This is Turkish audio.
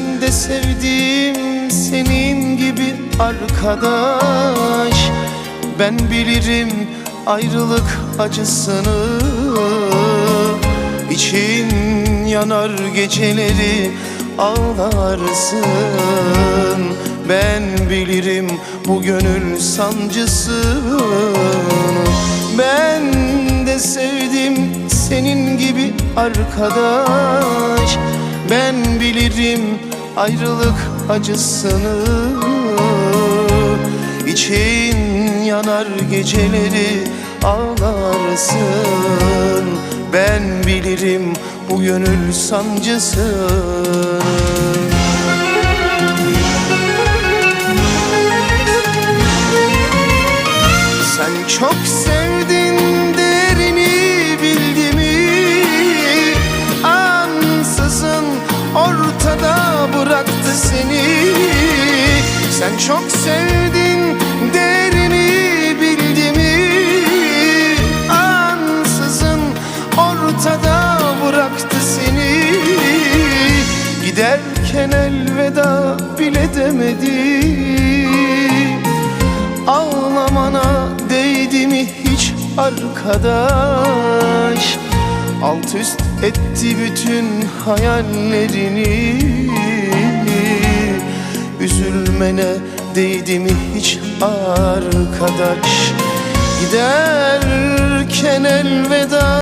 de sevdim senin gibi arkadaş. Ben bilirim ayrılık acısını. İçin yanar geceleri ağlarsın. Ben bilirim bu gönül sancısını Ben de sevdim senin gibi arkadaş. Ben bilirim ayrılık acısını İçin yanar geceleri ağlarsın. Ben bilirim bu gönül sancısını Sen çok Sen çok sevdin derini bildi mi Ansızın ortada bıraktı seni. Giderken elveda bile demedi. Ağlamana değdi mi hiç arkadaş? Alt üst etti bütün hayallerini Üzülmene değdi mi hiç arkadaş? Giderken elveda